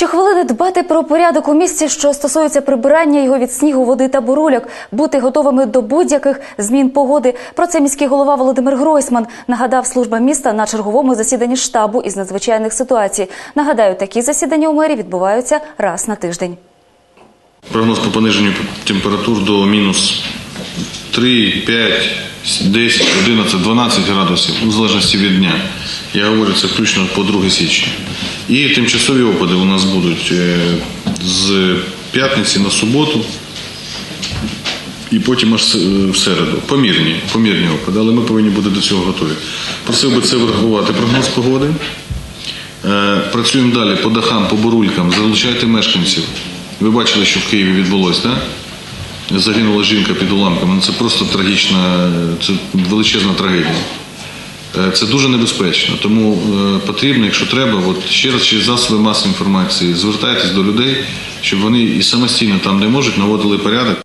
Щохвилини дбати про порядок у місті, що стосується прибирання його від снігу, води та бурульок, бути готовими до будь-яких змін погоди. Про це міський голова Володимир Гройсман нагадав служба міста на черговому засіданні штабу із надзвичайних ситуацій. Нагадаю, такі засідання у мері відбуваються раз на тиждень. Прогноз по пониженню температур до мінус 3, 5, 10, 11, 12 градусів, у залежності від дня. Я говорю це включно по 2 січня. І тимчасові опади у нас будуть е, з п'ятниці на суботу і потім аж е, в середу. Помірні, помірні опади, але ми повинні бути до цього готові. Просив би це врахувати прогноз погоди. Е, Працюємо далі по дахам, по бурулькам, залучайте мешканців. Ви бачили, що в Києві відбулося, так? Загинула жінка під уламками. Ну, Це просто трагічна, це величезна трагедія. Е, Це дуже небезпечно, тому е, потрібно, якщо треба, от ще раз через засоби масової інформації звертайтесь до людей, щоб вони і самостійно там, де можуть, наводили порядок.